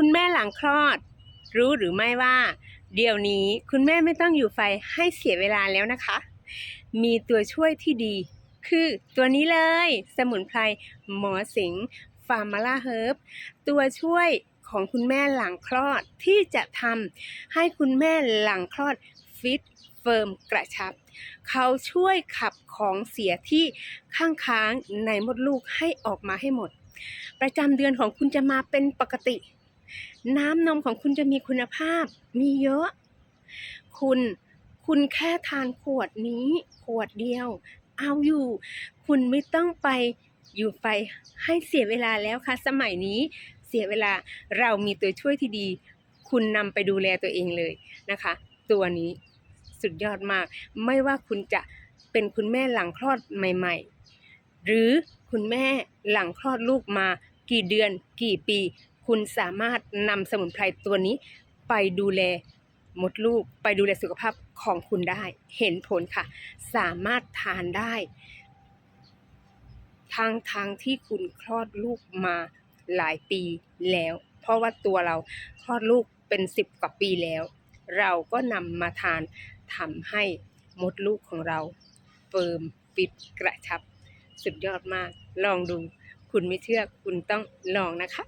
คุณแม่หลังคลอด รู้หรือไม่ว่า เดี๋ยวนี้คุณแม่ไม่ต้องอยู่ไฟให้เสียเวลาแล้วนะคะ มีตัวช่วยที่ดี คือตัวนี้เลย สมุนไพรหมอสิงฟาร์มาล่าเฮิร์บตัวช่วยของคุณแม่หลังคลอดที่จะทำให้คุณแม่หลังคลอดฟิตเฟิร์มกระชับ เขาช่วยขับของเสียที่ข้างค้างในมดลูกให้ออกมาให้หมด ประจำเดือนของคุณจะมาเป็นปกติ น้ำนมของคุณจะมีคุณภาพ มีเยอะ คุณคุณแค่ทานขวดนี้ขวดเดียว เอาอยู่ คุณไม่ต้องไปอยู่ไฟให้เสียเวลาแล้วค่ะ สมัยนี้เสียเวลาเรามีตัวช่วยที่ดี คุณนำไปดูแลตัวเองเลยนะคะ ตัวนี้สุดยอดมาก ไม่ว่าคุณจะเป็นคุณแม่หลังคลอดใหม่ ๆ หรือคุณแม่หลังคลอดลูกมากี่เดือนกี่ปี คุณสามารถนำสมุนไพรตัวนี้ไปดูแลมดลูก ไปดูแลสุขภาพของคุณได้ เห็นผลค่ะ สามารถทานได้ทางทางที่คุณคลอดลูกมาหลายปีแล้ว เพราะว่าตัวเราคลอดลูกเป็นสิบกว่าปีแล้ว เราก็นำมาทานทำให้มดลูกของเราเฟิร์มฟิตกระชับ สุดยอดมาก ลองดู คุณไม่เชื่อคุณต้องลองนะคะ